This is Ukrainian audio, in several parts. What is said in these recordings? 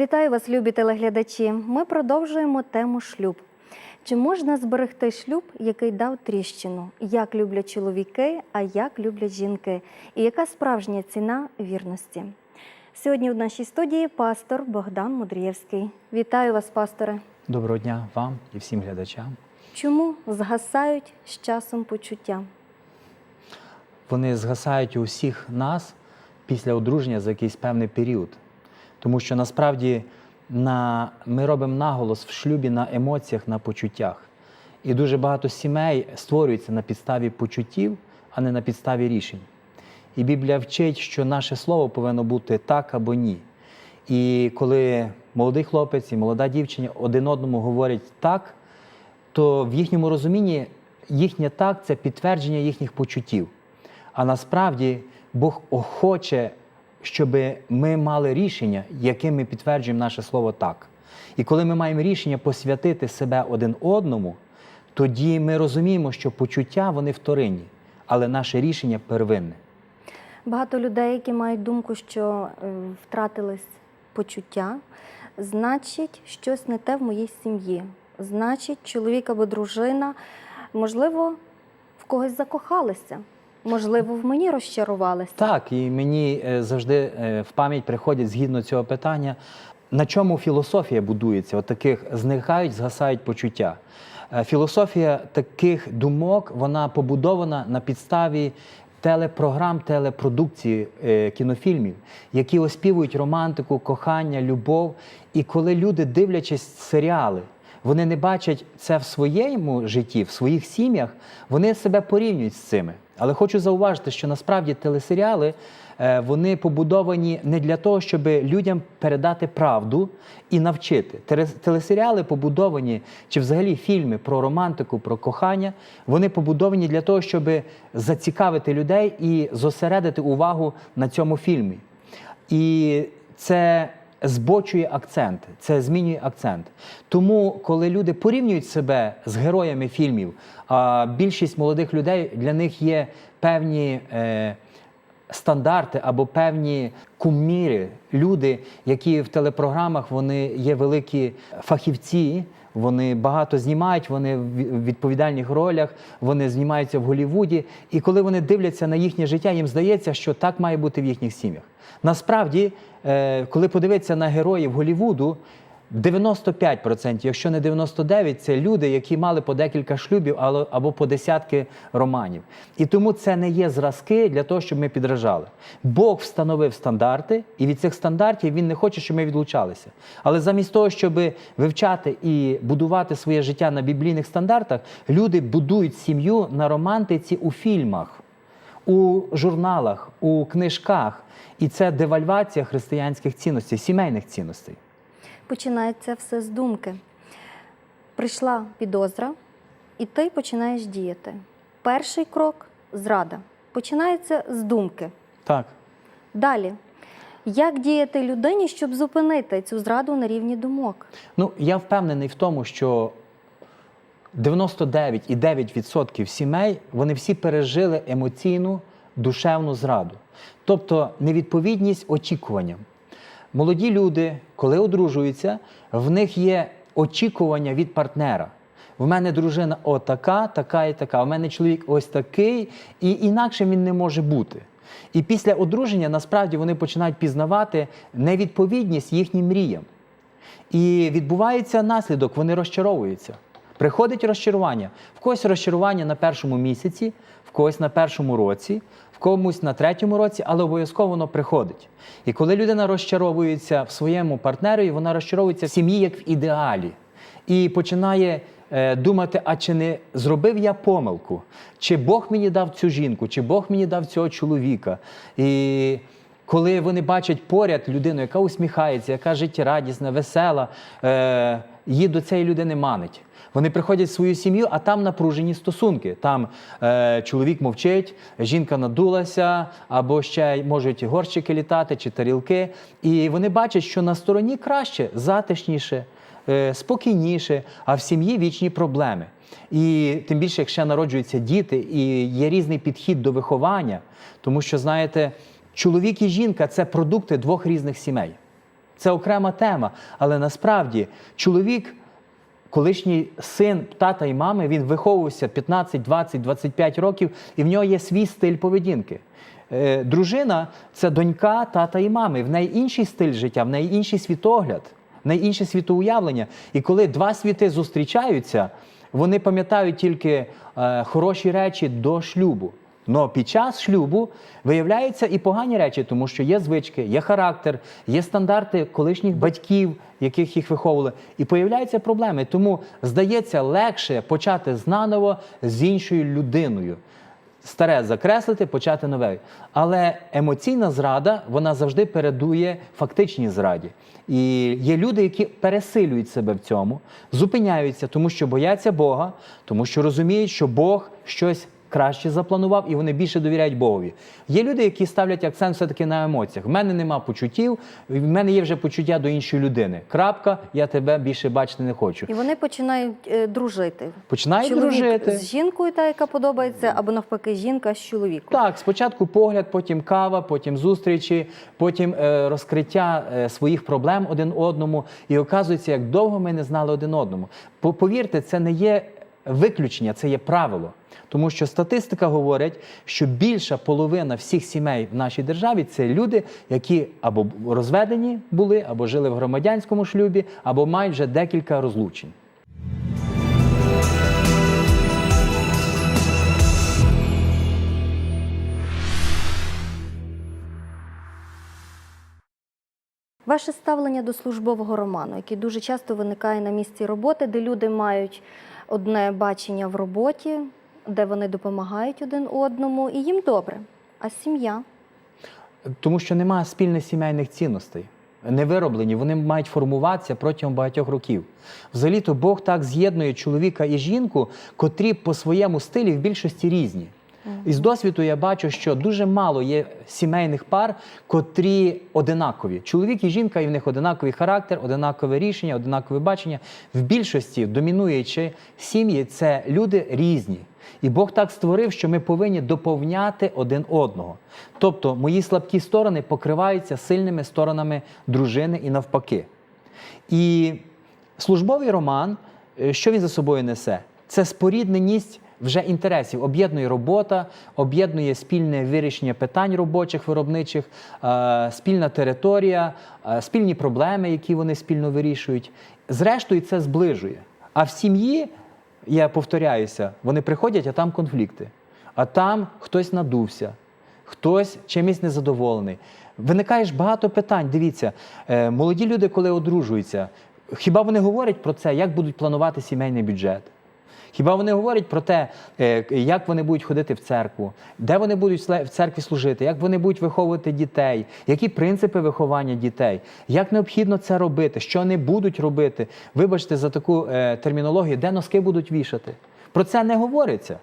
Вітаю вас, любі телеглядачі. Ми продовжуємо тему шлюб. Чи можна зберегти шлюб, який дав тріщину? Як люблять чоловіки, а як люблять жінки? І яка справжня ціна вірності? Сьогодні в нашій студії пастор Богдан Мудрієвський. Вітаю вас, пасторе. Доброго дня вам і всім глядачам. Чому згасають з часом почуття? Вони згасають у всіх нас після одруження за якийсь певний період. Тому що насправді на, ми робимо наголос в шлюбі на емоціях, на почуттях. І дуже багато сімей створюється на підставі почуттів, а не на підставі рішень. І Біблія вчить, що наше слово повинно бути так або ні. І коли молодий хлопець і молода дівчина один одному говорять так, то в їхньому розумінні їхнє так це підтвердження їхніх почуттів. А насправді Бог хоче, щоб ми мали рішення, яким ми підтверджуємо наше слово так. І коли ми маємо рішення посвятити себе один одному, тоді ми розуміємо, що почуття вони вторинні, але наше рішення первинне. Багато людей, які мають думку, що е, втратились почуття, значить, щось не те в моїй сім'ї. Значить, чоловік або дружина, можливо, в когось закохалися, можливо, в мені розчарувалися. Так, і мені е, завжди е, в пам'ять приходять згідно цього питання, на чому філософія будується, от таких зникають, згасають почуття. Е, Філософія таких думок вона побудована на підставі телепрограм, телепродукції кінофільмів, які оспівують романтику, кохання, любов. І коли люди, дивлячись серіали, вони не бачать це в своєму житті, в своїх сім'ях, вони себе порівнюють з цими. Але хочу зауважити, що насправді телесеріали е, вони побудовані не для того, щоб людям передати правду і навчити. Телесеріали побудовані, чи взагалі фільми про романтику, про кохання, вони побудовані для того, щоб зацікавити людей і зосередити увагу на цьому фільмі. І це збочує акцент, це змінює акцент. Тому, коли люди порівнюють себе з героями фільмів, а більшість молодих людей для них є певні. Е, Стандарти або певні куміри, люди, які в телепрограмах вони є великі фахівці, вони багато знімають, вони в відповідальних ролях, вони знімаються в Голлівуді. І коли вони дивляться на їхнє життя, їм здається, що так має бути в їхніх сім'ях. Насправді, е, коли подивитися на героїв Голлівуду, 95%, якщо не 99%, це люди, які мали по декілька шлюбів або по десятки романів. І тому це не є зразки для того, щоб ми підражали. Бог встановив стандарти, і від цих стандартів він не хоче, щоб ми відлучалися. Але замість того, щоб вивчати і будувати своє життя на біблійних стандартах, люди будують сім'ю на романтиці у фільмах, у журналах, у книжках. І це девальвація християнських цінностей, сімейних цінностей. Починається все з думки. Прийшла підозра, і ти починаєш діяти. Перший крок зрада. Починається з думки. Так. Далі. Як діяти людині, щоб зупинити цю зраду на рівні думок? Ну, я впевнений в тому, що 99,9% сімей вони всі пережили емоційну душевну зраду, тобто невідповідність очікуванням. Молоді люди, коли одружуються, в них є очікування від партнера. В мене дружина отака, така і така. У мене чоловік ось такий, і інакше він не може бути. І після одруження насправді вони починають пізнавати невідповідність їхнім мріям. І відбувається наслідок, вони розчаровуються. Приходить розчарування. В когось розчарування на першому місяці, в когось на першому році, в комусь на третьому році, але обов'язково воно приходить. І коли людина розчаровується в своєму партнері, вона розчаровується в сім'ї як в ідеалі. І починає е, думати, а чи не зробив я помилку? Чи Бог мені дав цю жінку, чи Бог мені дав цього чоловіка? І коли вони бачать поряд людину, яка усміхається, яка життєрадісна, весела, е, її до цієї людини манить. Вони приходять в свою сім'ю, а там напружені стосунки. Там е, чоловік мовчить, жінка надулася, або ще можуть горщики літати чи тарілки. І вони бачать, що на стороні краще, затишніше, е, спокійніше, а в сім'ї вічні проблеми. І тим більше, як ще народжуються діти, і є різний підхід до виховання, тому що, знаєте, чоловік і жінка це продукти двох різних сімей. Це окрема тема. Але насправді чоловік, колишній син тата і мами, він виховувався 15, 20, 25 років, і в нього є свій стиль поведінки. Е, Дружина це донька тата і мами. В неї інший стиль життя, в неї інший світогляд, в неї інше світоуявлення. І коли два світи зустрічаються, вони пам'ятають тільки е, хороші речі до шлюбу. Но під час шлюбу виявляються і погані речі, тому що є звички, є характер, є стандарти колишніх батьків, яких їх виховували, і появляються проблеми. Тому здається легше почати знаново з іншою людиною. Старе закреслити, почати нове. Але емоційна зрада вона завжди передує фактичній зраді. І є люди, які пересилюють себе в цьому, зупиняються, тому що бояться Бога, тому що розуміють, що Бог щось краще запланував, і вони більше довіряють Богові. Є люди, які ставлять акцент все-таки на емоціях. В мене нема почуттів, в мене є вже почуття до іншої людини. Крапка, я тебе більше бачити не хочу. І вони починають е, дружити. Починають Чоловік дружити. з жінкою, та яка подобається, або навпаки, жінка з чоловіком. Так, спочатку погляд, потім кава, потім зустрічі, потім е, розкриття е, своїх проблем один одному. І оказується, як довго ми не знали один одному. Повірте, це не є виключення, це є правило. Тому що статистика говорить, що більша половина всіх сімей в нашій державі це люди, які або розведені були, або жили в громадянському шлюбі, або мають вже декілька розлучень. Ваше ставлення до службового роману, який дуже часто виникає на місці роботи, де люди мають одне бачення в роботі, де вони допомагають один одному, і їм добре. А сім'я? Тому що немає спільних сімейних цінностей. Не вироблені, вони мають формуватися протягом багатьох років. Взагалі-то Бог так з'єднує чоловіка і жінку, котрі по своєму стилі в більшості різні. Із досвіду я бачу, що дуже мало є сімейних пар, котрі одинакові. Чоловік і жінка, і в них одинаковий характер, одинакове рішення, одинакове бачення. В більшості домінуючі сім'ї це люди різні. І Бог так створив, що ми повинні доповняти один одного. Тобто мої слабкі сторони покриваються сильними сторонами дружини і навпаки. І службовий роман, е, що він за собою несе? Це спорідненість вже інтересів. Об'єднує робота, об'єднує спільне вирішення питань робочих, виробничих, е, спільна територія, е, спільні проблеми, які вони спільно вирішують. Зрештою, це зближує. А в сім'ї, я повторяюся, вони приходять, а там конфлікти. А там хтось надувся, хтось чимось незадоволений. Виникає ж багато питань. Дивіться, е, молоді люди, коли одружуються, хіба вони говорять про це, як будуть планувати сімейний бюджет? Хіба вони говорять про те, е, як вони будуть ходити в церкву, де вони будуть в церкві служити, як вони будуть виховувати дітей, які принципи виховання дітей, як необхідно це робити, що вони будуть робити? Вибачте за таку е, термінологію, де носки будуть вішати. Про це не говориться.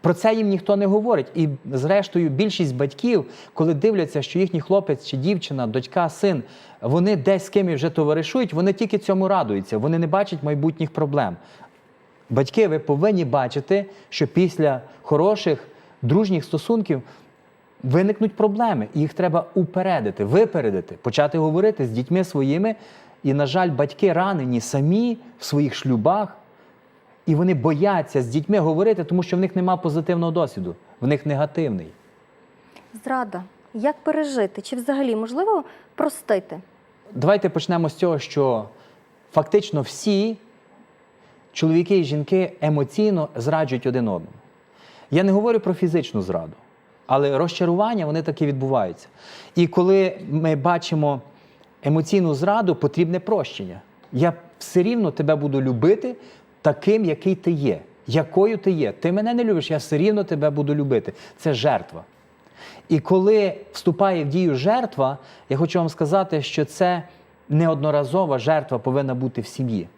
Про це їм ніхто не говорить. І зрештою, більшість батьків, коли дивляться, що їхній хлопець чи дівчина, дочка, син, вони десь з кимось вже товаришують, вони тільки цьому радуються, вони не бачать майбутніх проблем. Батьки, ви повинні бачити, що після хороших дружніх стосунків виникнуть проблеми, і їх треба упередити, випередити, почати говорити з дітьми своїми. І, на жаль, батьки ранені самі в своїх шлюбах, і вони бояться з дітьми говорити, тому що в них немає позитивного досвіду, в них негативний. Зрада. Як пережити? Чи взагалі можливо простити? Давайте почнемо з цього, що фактично всі чоловіки і жінки емоційно зраджують один одному. Я не говорю про фізичну зраду, але розчарування вони таки відбуваються. І коли ми бачимо емоційну зраду, потрібне прощення. Я все рівно тебе буду любити таким, який ти є. Якою ти є. Ти мене не любиш, я все рівно тебе буду любити. Це жертва. І коли вступає в дію жертва, я хочу вам сказати, що це неодноразова жертва повинна бути в сім'ї.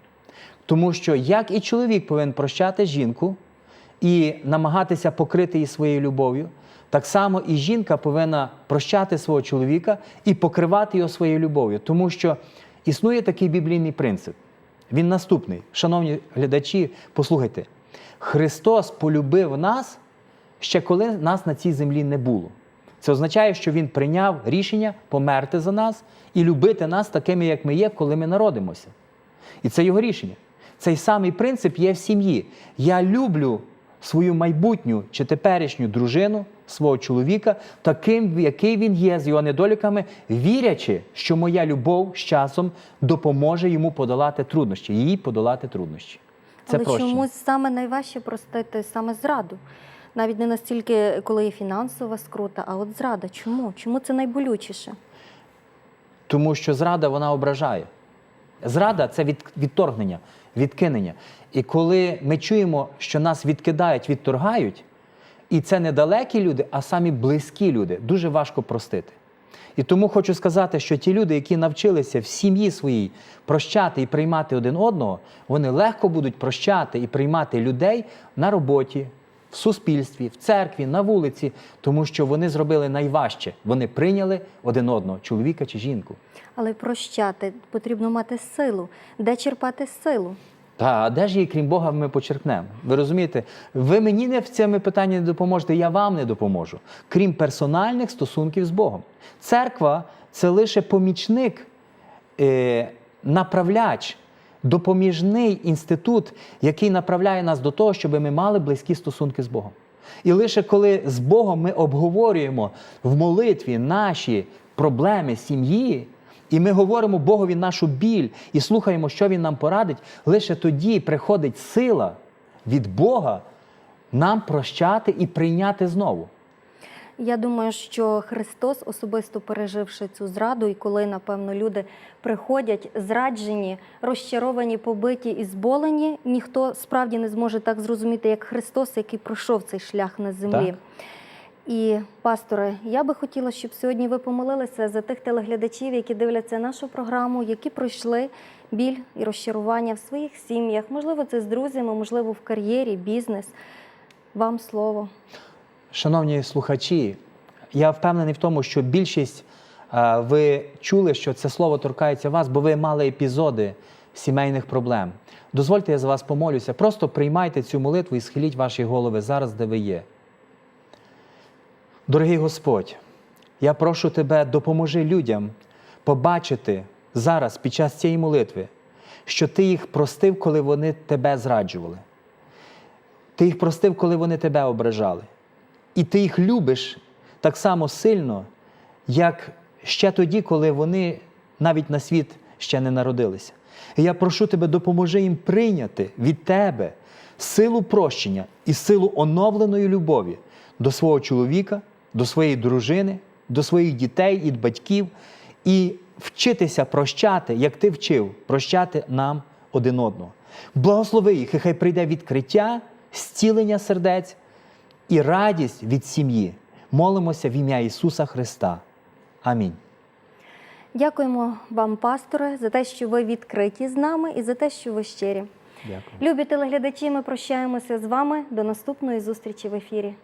Тому що як і чоловік повинен прощати жінку і намагатися покрити її своєю любов'ю, так само і жінка повинна прощати свого чоловіка і покривати його своєю любов'ю. Тому що існує такий біблійний принцип. Він наступний. Шановні глядачі, послухайте, Христос полюбив нас ще коли нас на цій землі не було. Це означає, що Він прийняв рішення померти за нас і любити нас такими, як ми є, коли ми народимося. І це його рішення. Цей самий принцип є в сім'ї. Я люблю свою майбутню чи теперішню дружину, свого чоловіка, таким, який він є, з його недоліками, вірячи, що моя любов з часом допоможе йому подолати труднощі, їй подолати труднощі. Це Але прощення. чомусь саме найважче простити саме зраду. Навіть не настільки, коли є фінансова скрута, а от зрада. Чому? Чому це найболючіше? Тому що зрада вона ображає. Зрада це від, відторгнення, відкинення. І коли ми чуємо, що нас відкидають, відторгають, і це не далекі люди, а самі близькі люди, дуже важко простити. І тому хочу сказати, що ті люди, які навчилися в сім'ї своїй прощати і приймати один одного, вони легко будуть прощати і приймати людей на роботі, в суспільстві, в церкві, на вулиці, тому що вони зробили найважче. Вони прийняли один одного, чоловіка чи жінку. Але прощати потрібно мати силу. Де черпати силу? Та а де ж її, крім Бога, ми почерпнемо? Ви розумієте, ви мені не в цьому питанні не допоможете, я вам не допоможу, крім персональних стосунків з Богом. Церква це лише помічник, е, направляч, допоміжний інститут, який направляє нас до того, щоб ми мали близькі стосунки з Богом. І лише коли з Богом ми обговорюємо в молитві наші проблеми сім'ї, і ми говоримо Богові нашу біль і слухаємо, що Він нам порадить, лише тоді приходить сила від Бога нам прощати і прийняти знову. Я думаю, що Христос, особисто переживши цю зраду, і коли, напевно, люди приходять зраджені, розчаровані, побиті і зболені, ніхто справді не зможе так зрозуміти, як Христос, який пройшов цей шлях на землі. Так. І, пасторе, я би хотіла, щоб сьогодні ви помолилися за тих телеглядачів, які дивляться нашу програму, які пройшли біль і розчарування в своїх сім'ях. Можливо, це з друзями, можливо, в кар'єрі, бізнес. Вам слово. Шановні слухачі, я впевнений в тому, що більшість е, ви чули, що це слово торкається вас, бо ви мали епізоди сімейних проблем. Дозвольте, я за вас помолюся. Просто приймайте цю молитву і схиліть ваші голови зараз, де ви є. Дорогий Господь, я прошу Тебе, допоможи людям побачити зараз під час цієї молитви, що Ти їх простив, коли вони тебе зраджували. Ти їх простив, коли вони тебе ображали. І ти їх любиш так само сильно, як ще тоді, коли вони навіть на світ ще не народилися. І я прошу тебе, допоможи їм прийняти від тебе силу прощення і силу оновленої любові до свого чоловіка, до своєї дружини, до своїх дітей і батьків, і вчитися прощати, як ти вчив, прощати нам один одного. Благослови їх, і хай прийде відкриття, зцілення сердець і радість від сім'ї. Молимося в ім'я Ісуса Христа. Амінь. Дякуємо вам, пасторе, за те, що ви відкриті з нами і за те, що ви щирі. Дякую. Любі телеглядачі, ми прощаємося з вами до наступної зустрічі в ефірі.